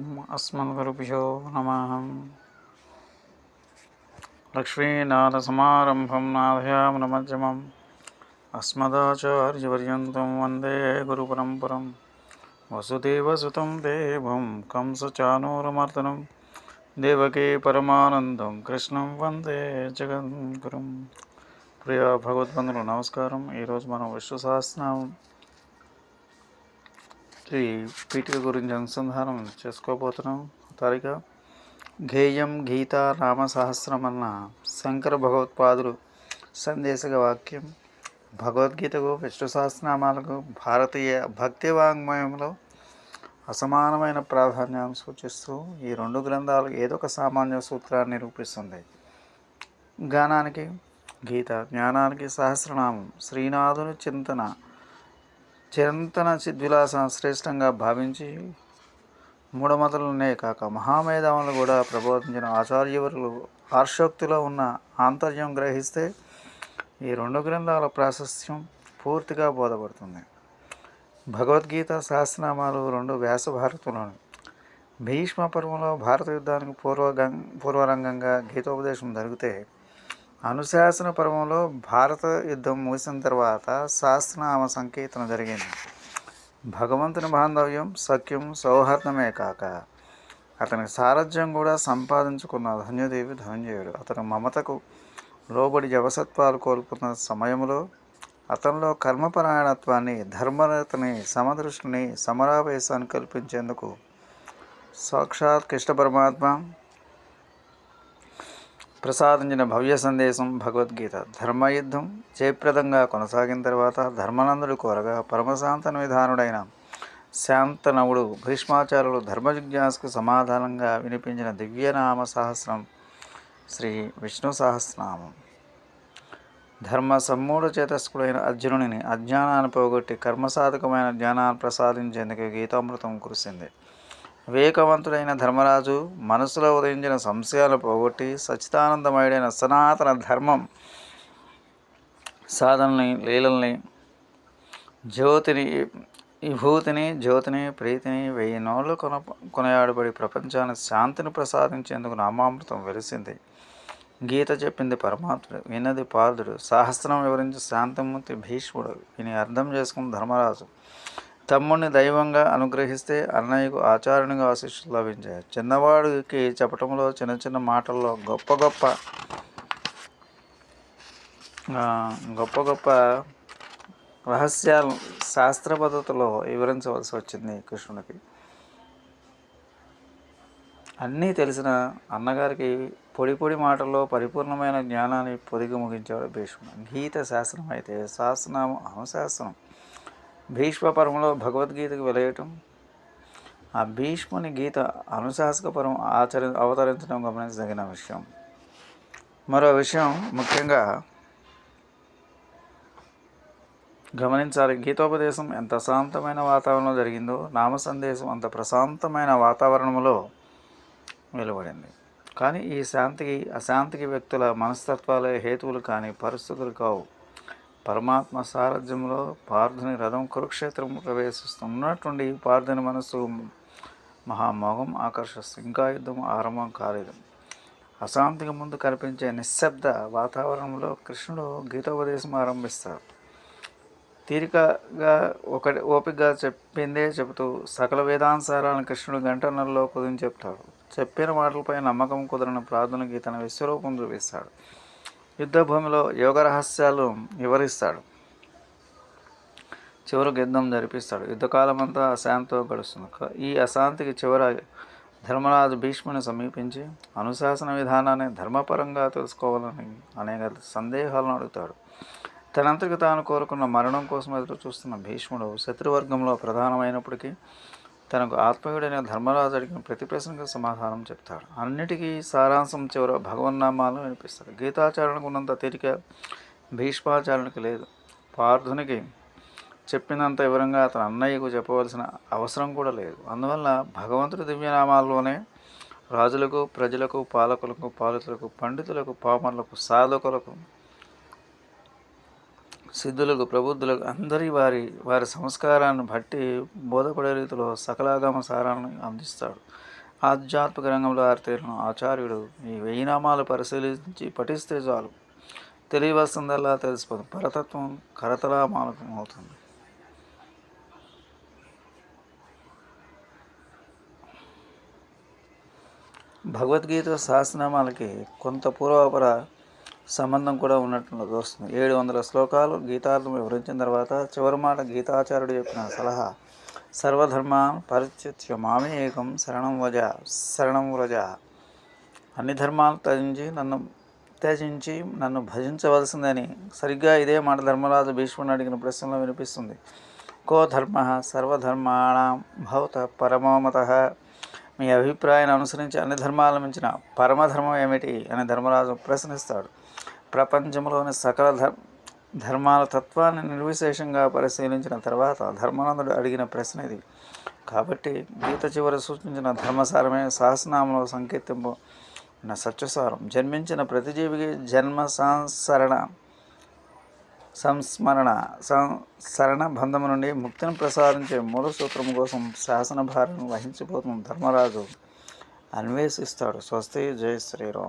ఓం అస్మద్గురుభ్యో నమ. లక్ష్మీనాథసమారంభం నాథయామనమధ్యమం అస్మదాచార్యపర్యంతం వందే గురుపరంపరం. వసుదేవసుతం దేవం కంసచానూరమర్దనం. దేవకీ పరమానందం కృష్ణం వందే జగద్గురుం. ప్రియ భగవద్బంధులు నమస్కారం. ఈరోజు మనం విశ్వ సహస్రనామం శ్రీ పీఠిక గురించి అనుసంధానం చేసుకోబోతున్నాం. తారీఖ గేయం గీత రామ సహస్రం అన్న శంకర భగవత్పాదులు సందేశక వాక్యం భగవద్గీతకు విష్ణు సహస్రనామాలకు భారతీయ భక్తి వాంగ్మయంలో అసమానమైన ప్రాధాన్యాన్ని సూచిస్తూ ఈ రెండు గ్రంథాలు ఏదో ఒక సామాన్య సూత్రాన్ని నిరూపిస్తుంది గానానికి గీత జ్ఞానానికి సహస్రనామం శ్రీనాథుని చింతన చిరంతన చిద్విలాస శ్రేష్టంగా భావించి మూఢమతలనే కాక మహామేధావులను కూడా ప్రబోధించిన ఆచార్యవరులు హర్షోక్తిలో ఉన్న ఆంతర్యం గ్రహిస్తే ఈ రెండు గ్రంథాల ప్రాశస్త్యం పూర్తిగా బోధపడుతుంది. భగవద్గీత సహస్రనామాలు రెండు వ్యాస భారతంలోని భీష్మ పర్వంలో భారత యుద్ధానికి పూర్వగం పూర్వరంగంగా గీతోపదేశం జరిగితే అనుశాసన పర్వంలో భారత యుద్ధం ముగిసిన తర్వాత శాస్త్రనామ సంకీర్తన జరిగింది. భగవంతుని బాంధవ్యం సఖ్యం సౌహార్దమే కాక అతని సారథ్యం కూడా సంపాదించుకున్న ధన్యదేవి ధనంజయుడు. అతను మమతకు లోబడి జవసత్వాలు కోల్పోతున్న సమయంలో అతనిలో కర్మపరాయణత్వాన్ని ధర్మరతని సమదృష్టిని సమరావేశాన్ని కల్పించేందుకు సాక్షాత్ కృష్ణ పరమాత్మ ప్రసాదించిన భవ్య సందేశం భగవద్గీత. ధర్మయుద్ధం జయప్రదంగా కొనసాగిన తర్వాత ధర్మనందుడు కోరగా పరమశాంతన విధానుడైన శాంతనవుడు భీష్మాచార్యులు ధర్మజిజ్ఞాసుకు సమాధానంగా వినిపించిన దివ్యనామ సహస్రం శ్రీ విష్ణు సహస్రనామం. ధర్మ సమ్మూఢ చేతస్కుడైన అర్జునుని అజ్ఞానాన్ని పోగొట్టి కర్మసాధకమైన జ్ఞానాన్ని ప్రసాదించేందుకు గీతామృతం కురిసింది. వివేకవంతుడైన ధర్మరాజు మనసులో ఉదయించిన సంశయాలు పోగొట్టి సచ్చిదానందమయుడైన సనాతన ధర్మం సాధనని లీలల్ని జ్యోతిని విభూతిని జ్యోతిని ప్రీతిని వెయ్యి నోళ్ళు కొన కొనయాడబడి ప్రపంచానికి శాంతిని ప్రసాదించేందుకు నామామృతం వెలిసింది. గీత చెప్పింది పరమాత్ముడు విన్నది పార్థుడు సహస్రం వివరించి శాంతమూర్తి భీష్ముడు విని అర్థం చేసుకున్న ధర్మరాజు. తమ్ముడిని దైవంగా అనుగ్రహిస్తే అన్నయ్యకు ఆచారణగా ఆశీస్సులు లభించాయి. చిన్నవాడికి చెప్పటంలో చిన్న చిన్న మాటల్లో గొప్ప గొప్ప గొప్ప గొప్ప రహస్యాలు శాస్త్ర పద్ధతిలో వివరించవలసి వచ్చింది కృష్ణునికి. అన్నీ తెలిసిన అన్నగారికి పొడి పొడి మాటల్లో పరిపూర్ణమైన జ్ఞానాన్ని పొదిగి ముగించేవాడు భీష్ముడు. గీత శాస్త్రం అయితే శాస్త్రనామం అనుశాస్త్రం భీష్మ పర్వంలో భగవద్గీతకు వెలయటం ఆ భీష్ముని గీత అనుశాసక పరం ఆచరి అవతరించడం గమనించదగిన విషయం. మరో విషయం ముఖ్యంగా గమనించాలి. గీతోపదేశం ఎంత శాంతమైన వాతావరణంలో జరిగిందో నామ సందేశం అంత ప్రశాంతమైన వాతావరణంలో వెలువడింది. కానీ ఈ శాంతికి అశాంతికి వ్యక్తుల మనస్తత్వాలే హేతువులు కానీ పరిస్థితులు కావు. పరమాత్మ సారథ్యంలో పార్థుని రథం కురుక్షేత్రం ప్రవేశిస్తున్నటువంటి పార్థుని మనస్సు మహామోహం ఆకర్షిస్తుంది ఇంకా యుద్ధం ఆరంభం కాలేదు. అశాంతికి ముందు కనిపించే నిశ్శబ్ద వాతావరణంలో కృష్ణుడు గీతోపదేశం ఆరంభిస్తారు. తీరికగా ఒకటి ఓపికగా చెప్పిందే చెబుతూ సకల వేదాంసారాలను కృష్ణుడు గంటన్నరలో కుదిని చెప్తాడు. చెప్పిన మాటలపై నమ్మకం కుదరని ప్రార్థన గీతను విశ్వరూపం చూపిస్తాడు. యుద్ధభూమిలో యోగ రహస్యాలు వివరిస్తాడు. చివరికి యుద్ధం జరిపిస్తాడు. యుద్ధకాలం అంతా అశాంతితో గడుస్తుంది. ఈ అశాంతికి చివర ధర్మరాజు భీష్ముని సమీపించి అనుశాసన విధానాన్ని ధర్మపరంగా తెలుసుకోవాలని అనేక సందేహాలను అడుగుతాడు. తనంతకు తాను కోరుకున్న మరణం కోసం ఎదురు చూస్తున్న భీష్ముడు శత్రువర్గంలో ప్రధానమైనప్పటికీ తనకు ఆత్మీయుడైన ధర్మరాజు అడిగిన ప్రతి ప్రశ్నకు సమాధానం చెప్తాడు. అన్నిటికీ సారాంశం చివర భగవన్నామాలను వినిపిస్తాడు గీతాచారణకు ఉన్నంత తీరిక భీష్మాచారణకు లేదు. పార్థునికి చెప్పినంత వివరంగా అతని అన్నయ్యకు చెప్పవలసిన అవసరం కూడా లేదు. అందువల్ల భగవంతుడి దివ్యనామాల్లోనే రాజులకు ప్రజలకు పాలకులకు పాలితులకు పండితులకు పామర్లకు సాధకులకు సిద్ధులకు ప్రబుద్ధులకు అందరి వారి వారి సంస్కారాన్ని బట్టి బోధపడే రీతిలో సకలాగమ సారాన్ని అందిస్తాడు. ఆధ్యాత్మిక రంగంలో ఆరితేరిన ఆచార్యుడు ఈ వెయ్యి నామాలు పరిశీలించి పఠిస్తే చాలు. తెలియవస్తుందల్లా తెలిసిపోతుంది పరతత్వం కరతలామాలకం అవుతుంది. భగవద్గీత శాస్త్రనామాలకి కొంత పూర్వాపర సంబంధం కూడా ఉన్నట్టు వస్తుంది. ఏడు వందల శ్లోకాలు గీతార్థం వివరించిన తర్వాత చివరి మాట గీతాచార్యుడు చెప్పిన సలహా సర్వధర్మాన్ పరిచిత్య మామే ఏకం శరణం వజ శరణం వ్రజ. అన్ని ధర్మాలు త్యజించి నన్ను త్యజించి నన్ను భజించవలసిందని సరిగ్గా ఇదే మాట ధర్మరాజు భీష్ముడు అడిగిన ప్రశ్నలో వినిపిస్తుంది. కో ధర్మ సర్వధర్మాణం భౌత పరమోమత మీ అభిప్రాయాన్ని అనుసరించి అన్ని ధర్మాల మించిన పరమధర్మం ఏమిటి అని ధర్మరాజు ప్రశ్నిస్తాడు. ప్రపంచంలోని సకల ధర్ ధర్మాల తత్వాన్ని నిర్విశేషంగా పరిశీలించిన తర్వాత ధర్మానందుడు అడిగిన ప్రశ్న ఇది. కాబట్టి గీత చివరి సూచించిన ధర్మసారమే సహస్రనామంలో సంకేతింపు. ఉన్న సత్యసారం. జన్మించిన ప్రతి జీవికి జన్మ సంసరణ సంస్మరణ సంసరణ బంధము నుండి ముక్తిని ప్రసాదించే మూల సూత్రం కోసం శాసన భారం వహించిపోతున్న ధర్మరాజు అన్వేషిస్తాడు. స్వస్తి జయ శ్రీరామ్.